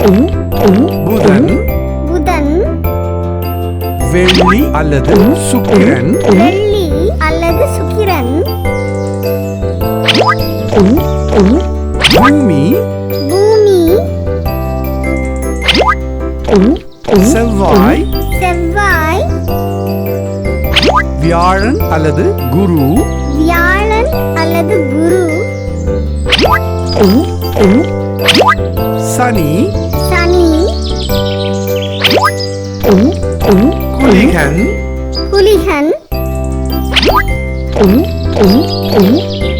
புதன் புதன் வெள்ளி அல்லது சுக்கிரன் வெள்ளி அல்லது சுக்கிரன் பூமி பூமி செவ்வாய் செவ்வாய் வியாழன் அல்லது குரு வியாழன் அல்லது குரு சனி சனி குளிகன் குலிகன்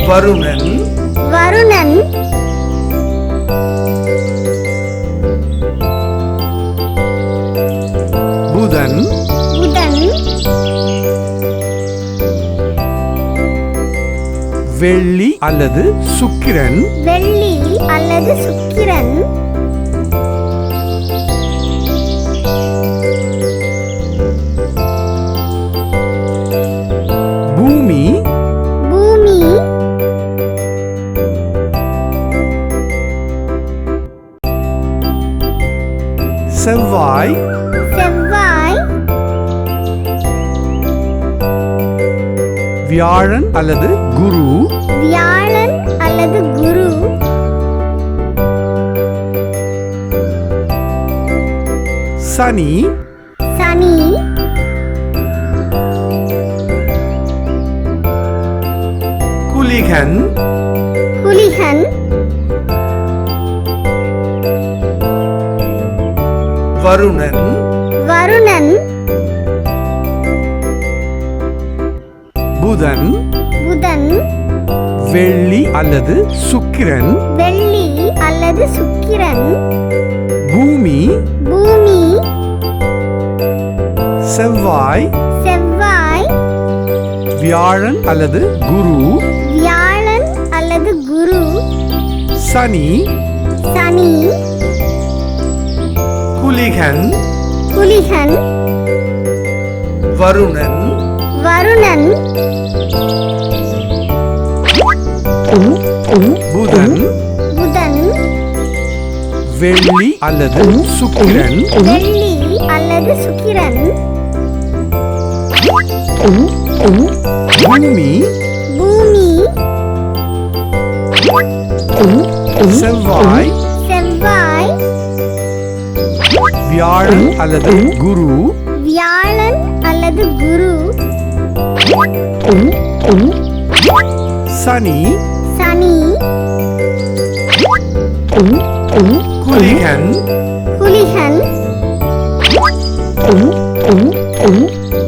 வருணன் வருணன் புதன் புதன் வெள்ளி அல்லது சுக்கிரன். வெள்ளி அல்லது சுக்கிரன். பூமி. பூமி. செவ்வாய். செவ்வாய். வியாழன் அல்லது குரு? வியாழன் அல்லது குரு. சனி? சனி. குளிகன்? குலிகன் வருணன்? வருணன். புதன் புதன் வெள்ளி அல்லது சுக்கிரன் வெள்ளி அல்லது சுக்கிரன் பூமி பூமி செவ்வாய் செவ்வாய் வியாழன் அல்லது குரு வியாழன் அல்லது குரு சனி சனி குளிகன் குலிகன் வருணன் வருணன். புதன். புதன். வெள்ளி அல்லது சுக்கிரன். வெள்ளி அல்லது சுக்கிரன். பூமி. பூமி. செவ்வாய். செவ்வாய். வியாழன் அல்லது குரு. வியாழன் அல்லது குரு. சனி. சனி. குளிகன். குலிகன்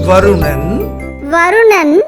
வருணன். வருணன்.